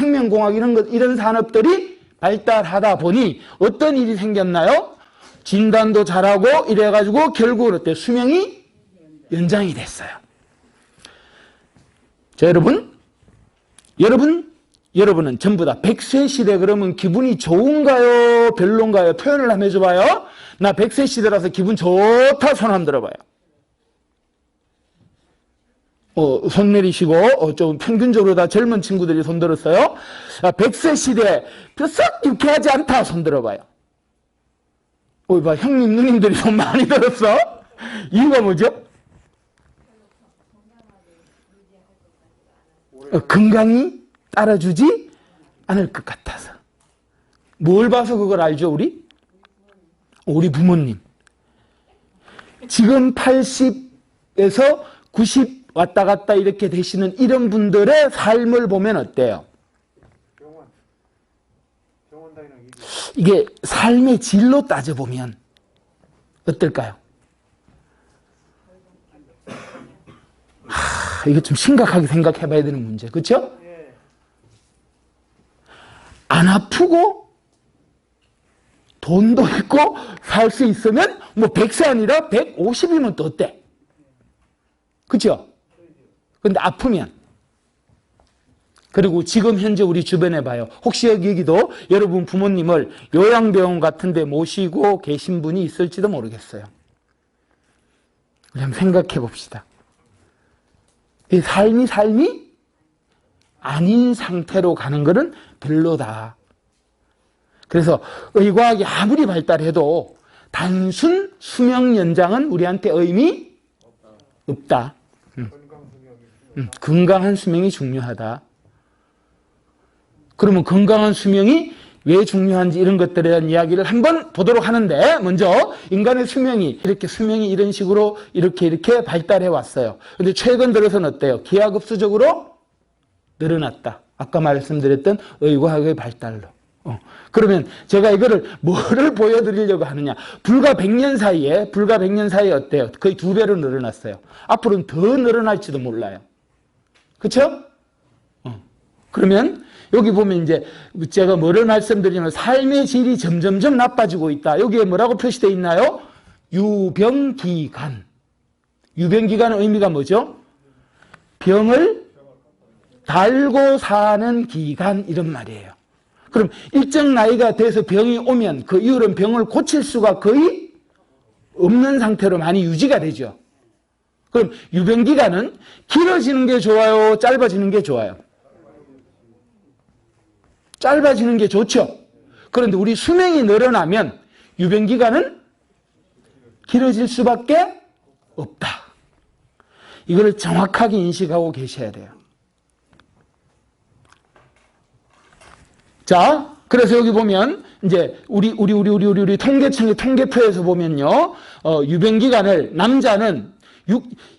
생명공학 이런 것, 이런 산업들이 발달하다 보니 어떤 일이 생겼나요? 진단도 잘하고 이래가지고 결국은 어때? 수명이 연장이 됐어요. 자, 여러분. 여러분, 여러분은 전부 다 100세 시대 그러면 기분이 좋은가요? 별론가요? 표현을 한번 해줘봐요. 나 100세 시대라서 기분 좋다 손 한번 들어봐요. 어, 손 내리시고, 어, 좀 평균적으로 다 젊은 친구들이 손 들었어요. 아, 100세 시대, 썩 유쾌하지 않다 손 들어봐요. 어, 봐, 형님, 누님들이 손 많이 들었어. 이유가 뭐죠? 어, 건강이 따라주지 않을 것 같아서. 뭘 봐서 그걸 알죠, 우리? 우리 부모님. 지금 80에서 90 왔다 갔다 이렇게 되시는 이런 분들의 삶을 보면 어때요? 이게 삶의 질로 따져보면 어떨까요? 하, 이거 좀 심각하게 생각해 봐야 되는 문제. 그렇죠? 예. 안 아프고 돈도 있고 살 수 있으면 뭐 100세 아니라 150이면 또 어때? 그죠? 근데 아프면 그리고 지금 현재 우리 주변에 봐요. 혹시 여기 여기도 여러분 부모님을 요양병원 같은 데 모시고 계신 분이 있을지도 모르겠어요. 우리 한번 생각해 봅시다. 이 삶이 삶이 아닌 상태로 가는 것은 별로다. 그래서 의과학이 아무리 발달해도 단순 수명 연장은 우리한테 의미 없다. 음, 건강한 수명이 중요하다. 그러면 건강한 수명이 왜 중요한지 이런 것들에 대한 이야기를 한번 보도록 하는데 먼저 인간의 수명이 이렇게 수명이 이런 식으로 이렇게 이렇게 발달해 왔어요. 근데 최근 들어서는 어때요? 기하급수적으로 늘어났다. 아까 말씀드렸던 의과학의 발달로. 어. 그러면 제가 이거를 뭐를 보여드리려고 하느냐. 불과 100년 사이에, 불과 100년 사이에 어때요? 거의 두 배로 늘어났어요. 앞으로는 더 늘어날지도 몰라요. 그쵸? 어. 그러면 여기 보면 이제 제가 뭐를 말씀드리냐면 삶의 질이 점점점 나빠지고 있다. 여기에 뭐라고 표시되어 있나요? 유병기간. 유병기간의 의미가 뭐죠? 병을 달고 사는 기간 이런 말이에요. 그럼 일정 나이가 돼서 병이 오면 그 이후로는 병을 고칠 수가 거의 없는 상태로 많이 유지가 되죠. 그럼 유병 기간은 길어지는 게 좋아요, 짧아지는 게 좋아요. 짧아지는 게 좋죠. 그런데 우리 수명이 늘어나면 유병 기간은 길어질 수밖에 없다. 이걸 정확하게 인식하고 계셔야 돼요. 자, 그래서 여기 보면 이제 우리 우리 우리 우리 우리 통계청의 통계표에서 보면요, 어, 유병 기간을 남자는 6,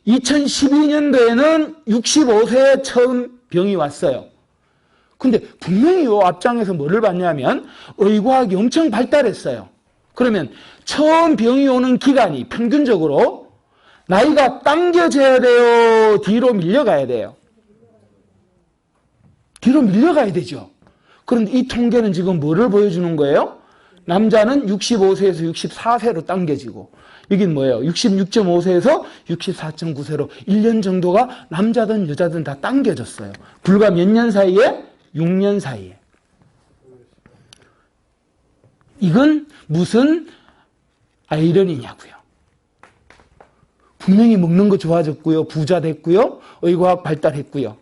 2012년도에는 65세에 처음 병이 왔어요. 근데 분명히 요 앞장에서 뭐를 봤냐면 의과학이 엄청 발달했어요. 그러면 처음 병이 오는 기간이 평균적으로 나이가 당겨져야 돼요? 뒤로 밀려가야 돼요? 뒤로 밀려가야 되죠. 그런데 이 통계는 지금 뭐를 보여주는 거예요? 남자는 65세에서 64세로 당겨지고 여긴 뭐예요? 66.5세에서 64.9세로 1년 정도가 남자든 여자든 다 당겨졌어요. 불과 몇 년 사이에? 6년 사이에. 이건 무슨 아이러니냐고요. 분명히 먹는 거 좋아졌고요. 부자 됐고요. 의과학 발달했고요.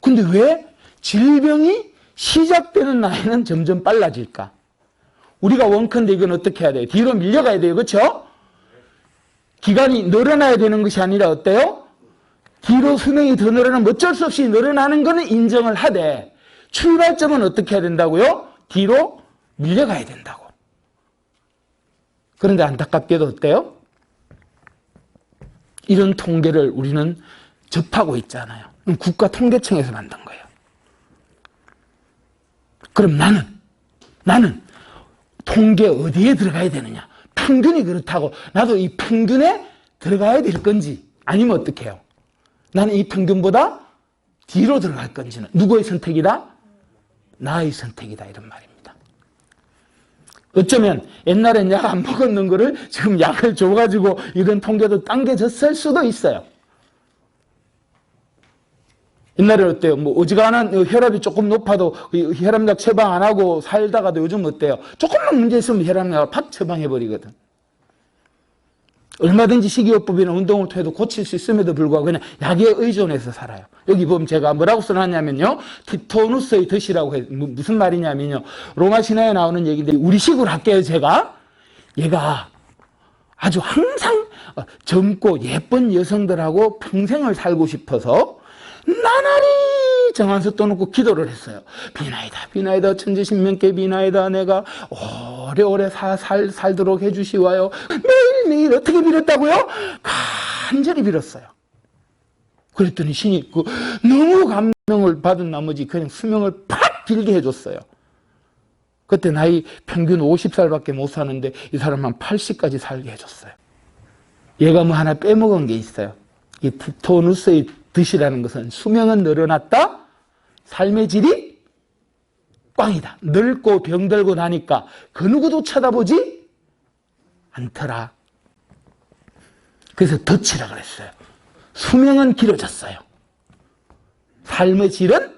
근데 왜 질병이 시작되는 나이는 점점 빨라질까? 우리가 원컨대 이건 어떻게 해야 돼요? 뒤로 밀려가야 돼요. 그렇죠? 기간이 늘어나야 되는 것이 아니라 어때요? 뒤로 수명이 더 늘어나면 어쩔 수 없이 늘어나는 것은 인정을 하되 출발점은 어떻게 해야 된다고요? 뒤로 밀려가야 된다고. 그런데 안타깝게도 어때요? 이런 통계를 우리는 접하고 있잖아요. 국가 통계청에서 만든 거예요. 그럼 나는, 나는 통계 어디에 들어가야 되느냐? 평균이 그렇다고 나도 이 평균에 들어가야 될 건지 아니면 어떻게 해요? 나는 이 평균보다 뒤로 들어갈 건지는 누구의 선택이다? 나의 선택이다 이런 말입니다. 어쩌면 옛날엔 약 안 먹었는 거를 지금 약을 줘가지고 이런 통계도 당겨졌을 수도 있어요. 옛날에 어때요? 뭐 어지간한 혈압이 조금 높아도 이 혈압약 처방 안 하고 살다가도 요즘 어때요? 조금만 문제 있으면 혈압약을 팍 처방해 버리거든. 얼마든지 식이요법이나 운동을 통해도 고칠 수 있음에도 불구하고 그냥 약에 의존해서 살아요. 여기 보면 제가 뭐라고 써놨냐면요. 티토누스의 덫이라고 해. 무- 무슨 말이냐면요. 로마 신화에 나오는 얘기인데 우리 식으로 할게요, 제가. 얘가 아주 항상 어, 젊고 예쁜 여성들하고 평생을 살고 싶어서 나날이 정한수 떠놓고 기도를 했어요. 비나이다, 비나이다, 천지신명께 비나이다, 내가 오래오래 사, 살, 살도록 해주시와요. 매일매일 어떻게 빌었다고요? 간절히 빌었어요. 그랬더니 신이 그 너무 감명을 받은 나머지 그냥 수명을 팍 길게 해줬어요. 그때 나이 평균 50살밖에 못 사는데 이 사람 한 80까지 살게 해줬어요. 얘가 뭐 하나 빼먹은 게 있어요. 이 티토누스의 덫이라는 것은 수명은 늘어났다, 삶의 질이 꽝이다. 늙고 병들고 나니까 그 누구도 쳐다보지 않더라. 그래서 덫이라 그랬어요. 수명은 길어졌어요. 삶의 질은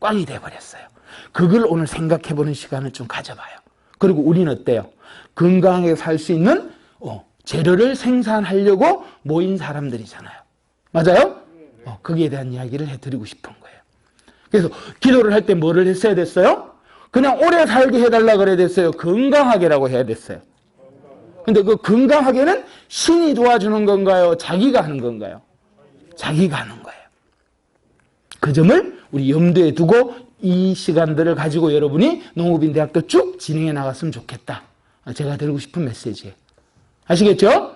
꽝이 돼버렸어요. 그걸 오늘 생각해 보는 시간을 좀 가져봐요. 그리고 우리는 어때요? 건강하게 살 수 있는 어, 재료를 생산하려고 모인 사람들이잖아요. 맞아요? 어, 거기에 대한 이야기를 해드리고 싶은 거예요. 그래서 기도를 할 때 뭐를 했어야 됐어요? 그냥 오래 살게 해달라 그래야 됐어요. 건강하게라고 해야 됐어요. 근데 그 건강하게는 신이 도와주는 건가요? 자기가 하는 건가요? 자기가 하는 거예요. 그 점을 우리 염두에 두고 이 시간들을 가지고 여러분이 농업인 대학도 쭉 진행해 나갔으면 좋겠다. 제가 드리고 싶은 메시지예요. 아시겠죠?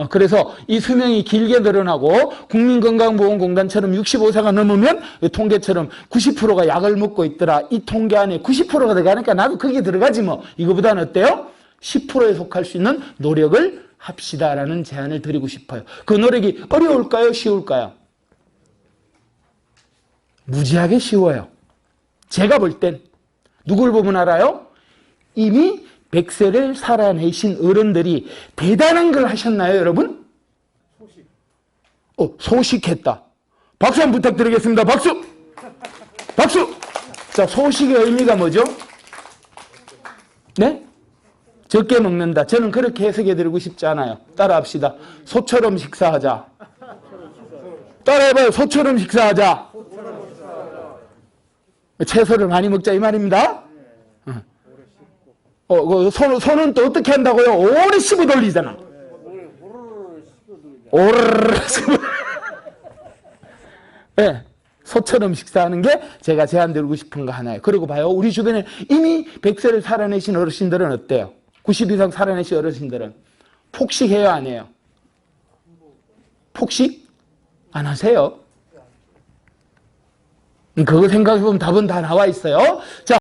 어, 그래서 이 수명이 길게 늘어나고 국민건강보험공단처럼 65세가 넘으면 이 통계처럼 90%가 약을 먹고 있더라. 이 통계 안에 90%가 들어가니까 나도 거기에 들어가지 뭐. 이거보다는 어때요? 10%에 속할 수 있는 노력을 합시다라는 제안을 드리고 싶어요. 그 노력이 어려울까요? 쉬울까요? 무지하게 쉬워요. 제가 볼 땐 누굴 보면 알아요? 이미 100세를 살아내신 어른들이 대단한 걸 하셨나요, 여러분? 소식. 어, 소식했다. 박수 한번 부탁드리겠습니다. 박수! 박수! 자, 소식의 의미가 뭐죠? 네? 적게 먹는다. 저는 그렇게 해석해 드리고 싶지 않아요. 따라 합시다. 소처럼 식사하자. 따라 해봐요. 소처럼 식사하자. 채소를 많이 먹자 이 말입니다. 어, 어, 그 손, 손은 또 어떻게 한다고요? 오래 씹어 돌리잖아. 오르르 씹어. 네, 소처럼 식사하는 게 제가 제안드리고 싶은 거 하나예요. 그리고 봐요. 우리 주변에 이미 100세를 살아내신 어르신들은 어때요? 90 이상 살아내신 어르신들은 폭식해요, 안 해요? 폭식? 안 하세요? 그거 생각해보면 답은 다 나와 있어요. 자,